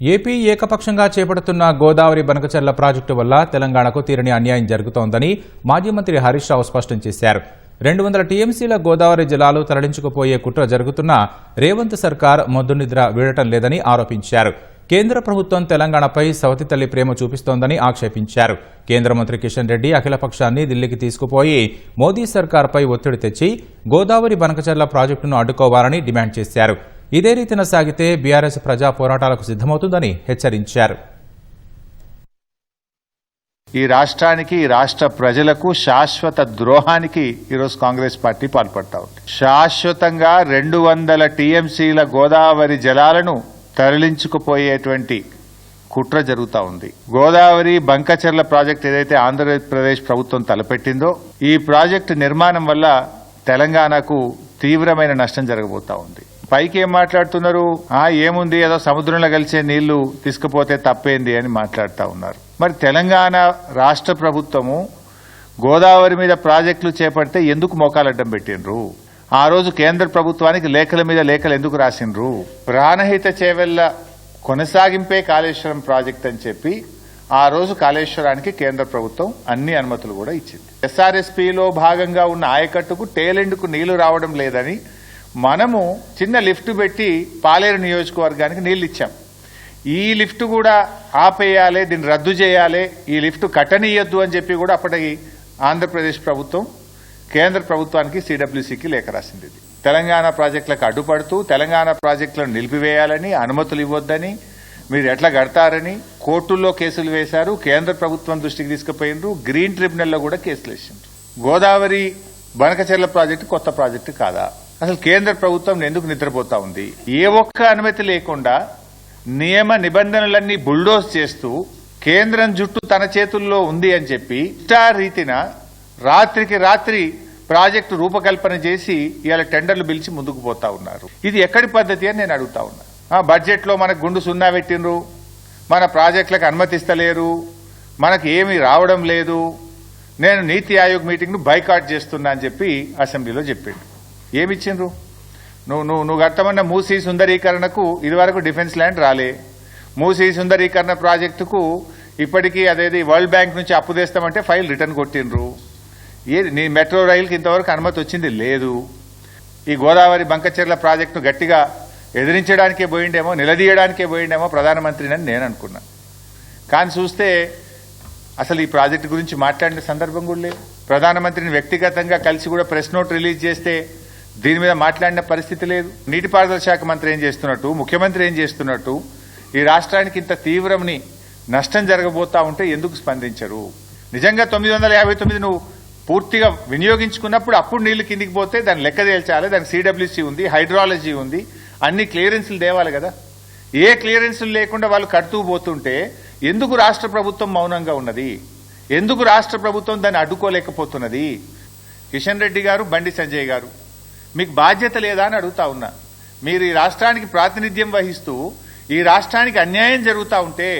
AP ఏకపక్షంగా చేపడుతున్న Godavari Banakacherla project వల్ల తెలంగాణకు తీరని అన్యాయం జరుగుతోందని మాజీ మంత్రి హరీష్ రావు స్పష్టం చేశారు. రెండు వందల టీఎంసీల గోదావరి జలాలు తరలించుకుపోయే కుట్ర జరుగుతున్నా రేవంత్ సర్కార్ మొద్దునిద్ర వీడటం లేదని ఆరోపించారు. కేంద్ర ప్రభుత్వం తెలంగాణపై సవతి తల్లి ప్రేమ చూపిస్తోందని ఆక్షేపించారు. కేంద్ర మంత్రి కిషన్ రెడ్డి అఖిలపక్షాన్ని ఢిల్లీకి తీసుకుపోయి మోదీ సర్కార్పై ఒత్తిడి తెచ్చి గోదావరి బనకచర్ల ప్రాజెక్టును అడ్డుకోవాలని డిమాండ్ చేశారు. ఇదే రీతిన సాగితే బీఆర్ఎస్ ప్రజా పోరాటాలకు సిద్దమవుతుందని హెచ్చరించారు. ఈ రాష్ట్రానికి ఈ రాష్ట్ర ప్రజలకు శాశ్వత ద్రోహానికి ఈరోజు కాంగ్రెస్ పార్టీ పాల్పడతా ఉంది. శాశ్వతంగా రెండు వందల టీఎంసీల గోదావరి జలాలను తరలించుకుపోయేటువంటి కుట్ర జరుగుతా ఉంది. గోదావరి బంకచెర్ల ప్రాజెక్ట్ ఏదైతే ఆంధ్రప్రదేశ్ ప్రభుత్వం తలపెట్టిందో ఈ ప్రాజెక్టు నిర్మాణం వల్ల తెలంగాణకు తీవ్రమైన నష్టం జరగబోతా ఉంది. పైకి ఏం మాట్లాడుతున్నారు? ఆ ఏముంది? ఏదో సముద్రంలో కలిసే నీళ్ళు తీసుకుపోతే తప్పేంది అని మాట్లాడుతూ ఉన్నారు. మరి తెలంగాణ రాష్ట్ర ప్రభుత్వము గోదావరి మీద ప్రాజెక్టులు చేపడితే ఎందుకు మోకాలడ్డం పెట్టినరు ఆ రోజు కేంద్ర ప్రభుత్వానికి లేఖల మీద లేఖలు ఎందుకు రాసిండ్రు? ప్రాణహిత చేవెళ్ళ కొనసాగింపే కాళేశ్వరం ప్రాజెక్ట్ అని చెప్పి ఆ రోజు కాళేశ్వరానికి కేంద్ర ప్రభుత్వం అన్ని అనుమతులు కూడా ఇచ్చింది. ఎస్ఆర్ఎస్పీలో భాగంగా ఉన్న ఆయకట్టుకు టేలెండ్కు నీళ్ళు రావడం లేదని మనము చిన్న లిఫ్ట్ పెట్టి పాలేరు నియోజకవర్గానికి నీళ్ళు ఇచ్చాం. ఈ లిఫ్ట్ కూడా ఆపేయాలి దీన్ని రద్దు చేయాలి ఈ లిఫ్ట్ కట్టనీయొద్దు అని చెప్పి కూడా అప్పటికి ఆంధ్రప్రదేశ్ ప్రభుత్వం కేంద్ర ప్రభుత్వానికి సిడబ్ల్యూసీకి లేఖ రాసింది ఇది. తెలంగాణ ప్రాజెక్టులకు అడ్డుపడుతూ తెలంగాణ ప్రాజెక్టులను నిలిపివేయాలని అనుమతులు ఇవ్వొద్దని మీరు ఎట్లా కడతారని కోర్టుల్లో కేసులు వేశారు కేంద్ర ప్రభుత్వం దృష్టికి తీసుకుపోయినరు గ్రీన్ ట్రిబ్యునల్లో కూడా కేసులు వేసిండ్రు. గోదావరి బనకచెర్ల ప్రాజెక్టు కొత్త ప్రాజెక్టు కాదా? అసలు కేంద్ర ప్రభుత్వం ఎందుకు నిద్రపోతా ఉంది? ఏ ఒక్క అనుమతి లేకుండా నియమ నిబంధనలన్నీ బుల్డోజ్ చేస్తూ కేంద్రం జుట్టు తన చేతుల్లో ఉంది అని చెప్పి రీతిన రాత్రికి రాత్రి ప్రాజెక్టు రూపకల్పన చేసి ఇవాళ టెండర్లు పిలిచి ముందుకు పోతా ఉన్నారు. ఇది ఎక్కడి పద్ధతి అని నేను అడుగుతా ఉన్నా. ఆ బడ్జెట్లో మనకు గుండు సున్నా పెట్టినరు మన ప్రాజెక్టులకు అనుమతిస్తలేరు మనకు ఏమి రావడం లేదు నేను నీతి ఆయోగ్ మీటింగ్ను బైకాట్ చేస్తున్నా అని చెప్పి అసెంబ్లీలో చెప్పిండు. ఏమిచ్చిండ్రు? నువ్వు నువ్వు నువ్వు కట్టమన్న మూసీ సుందరీకరణకు ఇదివరకు డిఫెన్స్ ల్యాండ్ రాలే. మూసీ సుందరీకరణ ప్రాజెక్టుకు ఇప్పటికీ అదేది వరల్డ్ బ్యాంక్ నుంచి అప్పు తెస్తామంటే ఫైల్ రిటర్న్ కొట్టిండ్రు. ఏది నీ మెట్రో రైలుకి ఇంతవరకు అనుమతి వచ్చింది? లేదు. ఈ గోదావరి బంకచెర్ల ప్రాజెక్టును గట్టిగా ఎదిరించడానికే పోయిండేమో నిలదీయడానికే పోయిండేమో ప్రధానమంత్రినని నేను అనుకున్నా. కానీ చూస్తే అసలు ఈ ప్రాజెక్టు గురించి మాట్లాడిన సందర్భం కూడా లేదు. ప్రధానమంత్రిని వ్యక్తిగతంగా కలిసి కూడా ప్రెస్ నోట్ రిలీజ్ చేస్తే దీని మీద మాట్లాడిన పరిస్థితి లేదు. నీటిపారుదల శాఖ మంత్రి ఏం చేస్తున్నట్టు ముఖ్యమంత్రి ఏం చేస్తున్నట్టు ఈ రాష్ట్రానికి ఇంత తీవ్రమని నష్టం జరగబోతా ఉంటే ఎందుకు స్పందించరు? నిజంగా తొమ్మిది వందల యాభై తొమ్మిది నువ్వు పూర్తిగా వినియోగించుకున్నప్పుడు అప్పుడు నీళ్ళు కిందికి పోతే దాన్ని లెక్క తేల్చాలి. దానికి సిడబ్ల్యూసీ ఉంది హైడ్రాలజీ ఉంది అన్ని క్లియరెన్సులు తేవాలి కదా. ఏ క్లియరెన్సులు లేకుండా వాళ్ళు కడుతూ పోతుంటే ఎందుకు రాష్ట్ర ప్రభుత్వం మౌనంగా ఉన్నది? ఎందుకు రాష్ట్ర ప్రభుత్వం దాన్ని అడ్డుకోలేకపోతున్నది? కిషన్ రెడ్డి గారు బండి సంజయ్ గారు మీకు బాధ్యత లేదా అని అడుగుతా ఉన్నా. మీరు ఈ రాష్ట్రానికి ప్రాతినిధ్యం వహిస్తూ ఈ రాష్ట్రానికి అన్యాయం జరుగుతూ ఉంటే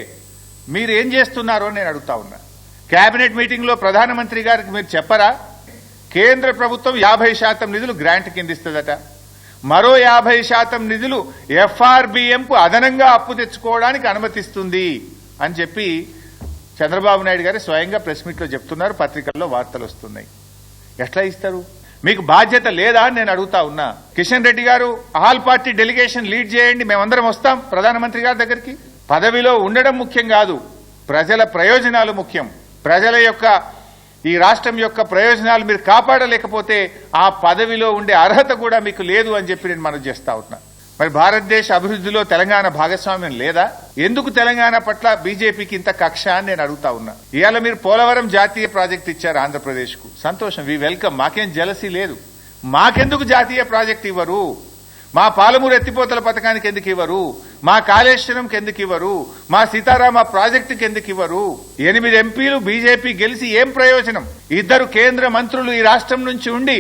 మీరు ఏం చేస్తున్నారో నేను అడుగుతా ఉన్నా. కేబినెట్ మీటింగ్లో ప్రధానమంత్రి గారికి మీరు చెప్పరా? కేంద్ర ప్రభుత్వం యాభై శాతం నిధులు గ్రాంట్ కింద ఇస్తుందట మరో యాభై శాతం నిధులు ఎఫ్ఆర్బిఎంకు అదనంగా అప్పు తెచ్చుకోవడానికి అనుమతిస్తుంది అని చెప్పి చంద్రబాబు నాయుడు గారు స్వయంగా ప్రెస్ మీట్లో చెప్తున్నారు పత్రికల్లో వార్తలు వస్తున్నాయి. ఎట్లా ఇస్తారు? మీకు బాధ్యత లేదా అని నేను అడుగుతా ఉన్నా. కిషన్ రెడ్డి గారు ఆల్ పార్టీ డెలిగేషన్ లీడ్ చేయండి మేమందరం వస్తాం ప్రధానమంత్రి గారి దగ్గరికి. పదవిలో ఉండడం ముఖ్యం కాదు ప్రజల ప్రయోజనాలు ముఖ్యం. ప్రజల యొక్క ఈ రాష్ట్రం యొక్క ప్రయోజనాలు మీరు కాపాడలేకపోతే ఆ పదవిలో ఉండే అర్హత కూడా మీకు లేదు అని చెప్పి నేను మనం చేస్తా ఉన్నా. మరి భారతదేశ అభివృద్ధిలో తెలంగాణ భాగస్వామ్యం లేదా? ఎందుకు తెలంగాణ పట్ల బీజేపీకి ఇంత కక్ష అని నేను అడుగుతా ఉన్నా. ఇవాళ మీరు పోలవరం జాతీయ ప్రాజెక్ట్ ఇచ్చారు ఆంధ్రప్రదేశ్కు సంతోషం వి వెల్కమ్. మాకేం జలసీ లేదు. మాకెందుకు జాతీయ ప్రాజెక్ట్ ఇవ్వరు? మా పాలమూరు ఎత్తిపోతల పథకానికి ఎందుకు ఇవ్వరు? మా కాళేశ్వరంకి ఎందుకు ఇవ్వరు? మా సీతారామ ప్రాజెక్టుకి ఎందుకు ఇవ్వరు? ఎనిమిది ఎంపీలు బీజేపీ గెలిచి ఏం ప్రయోజనం? ఇద్దరు కేంద్ర మంత్రులు ఈ రాష్ట్రం నుంచి ఉండి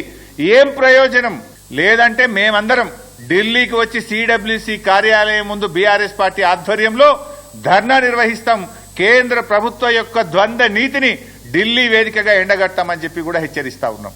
ఏం ప్రయోజనం? లేదంటే మేమందరం ఢిల్లీకి వచ్చి సిడబ్ల్యూసి కార్యాలయం ముందు బీఆర్ఎస్ పార్టీ ఆధ్వర్యంలో ధర్నా నిర్వహిస్తాం. కేంద్ర ప్రభుత్వ యొక్క ద్వంద్వ నీతిని ఢిల్లీ వేదికగా ఎండగట్టామని చెప్పి కూడా హెచ్చరిస్తా ఉన్నాం.